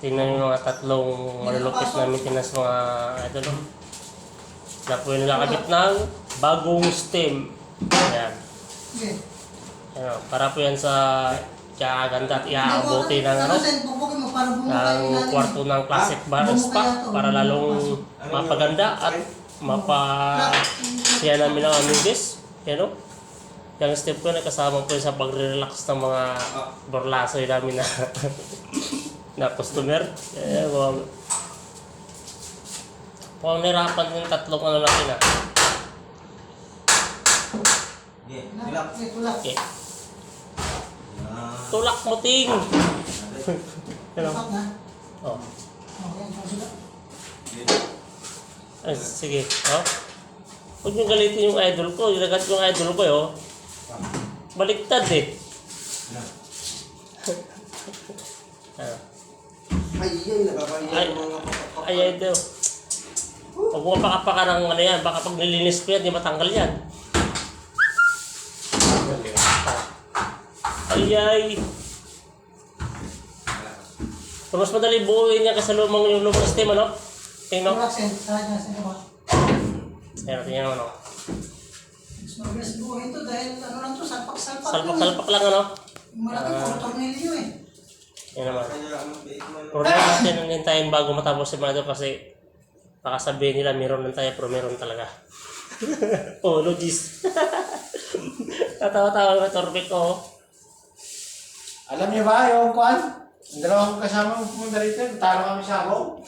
Tingnan yung mga tatlong malulupit na maintenance mga idol. Na po yung nakabit ng bagong stem. Ayan. Ano, para po yan sa kaganda at iaabuti ng ano, ng kwarto ng classic bar spa para lalong mapaganda at mapa siya namin ang aming guest. Yan o. Yung step ko na kasama po sa pagre-relax ng mga borlasoy namin na na customer. Eh, well, kung nirapan yung tatlong ano natin ah. Okay, Tulak. tulak. Okay. Yan. Tulak mo ting! Ano? Tulak na. Oh. Ay, sige. Oh. Huwag niyong galitin yung idol ko. Ginagat ko yung idol ko, oh. Baliktad eh. Ah. Ay, yan, nakakahiya Ay. yung mga kapapapa. Ay, ay, daw. Huwag mo pakapaka ng ano yan. Baka pag nilinis ko yan, di matanggal yan. Ay, ay. So, mas madali buuin niya kasi lumang yung lumang system, ano? Tingnan. Tulak, Sen. Sahag na, Sen. Diba? Ayan, tingnan mo, ano? Mas mabilis buuhin to dahil ano lang to, salpak-salpak. lang. Salpak-salpak lang, ano? Yung malaki Ah. Eh. Yan naman. Ang. Pero natin ang hintayin bago matapos si Mado kasi baka sabihin nila meron lang tayo pero meron talaga. oh, logis. Tatawa-tawa na torbik ko. Alam niyo ba yung kwan? Yung dalawang kasama mo pumunta rito, talo kami sa ako.